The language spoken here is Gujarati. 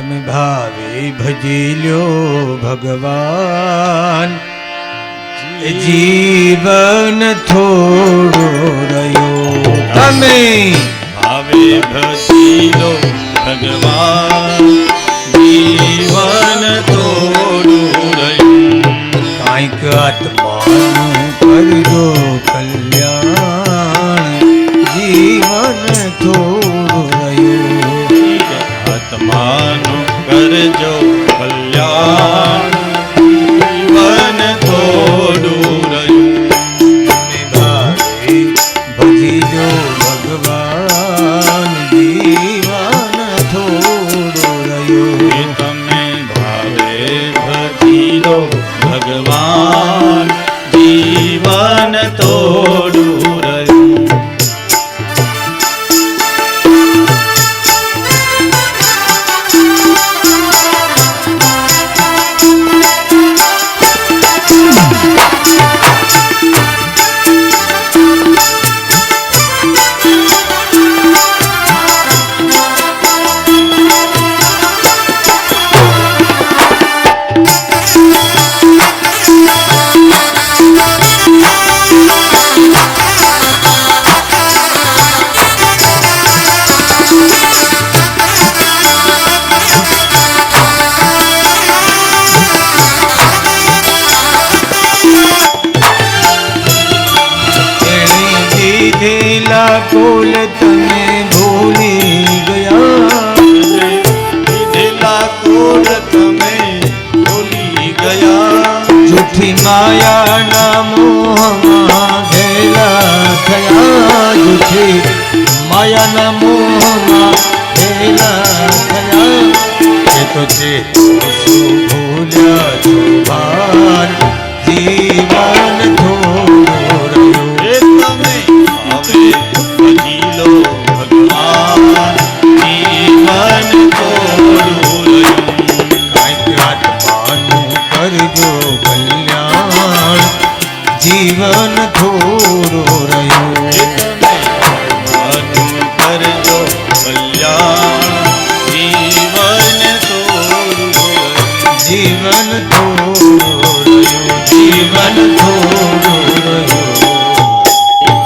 તમે ભાવે ભજી લ્યો ભગવાન. જીવન થોડો રહ્યો. તમે ભાવે ભજીલો ભગવાન. જીવન થોડું રહ્યું. કાંઈક આત્માનું કરજો. આત્માનું કરજો કલ્યાણ. જીવન થોડું રહ્યું. તમે ભાવે ભજી લો ભગવાન. જીવન થોડો રહ્યો. તમે ભાવે ભજીલો ભગવાન. જીવન થોડું રહ્યું. દીધેલા કુલ તમે ભૂલી ગયા દીધેલા કોલ તમે ભૂલી ગયા જૂઠી માયાના મોહમાં ઘેલા થયા જૂઠી માયાના મોહમાં ઘેલા થયા એ તો છે ભૂલ્યા છો કલ્યાણ. જીવન થોડો રહ્યો. કરજો કલ્યાણ. જીવન થોડું જીવન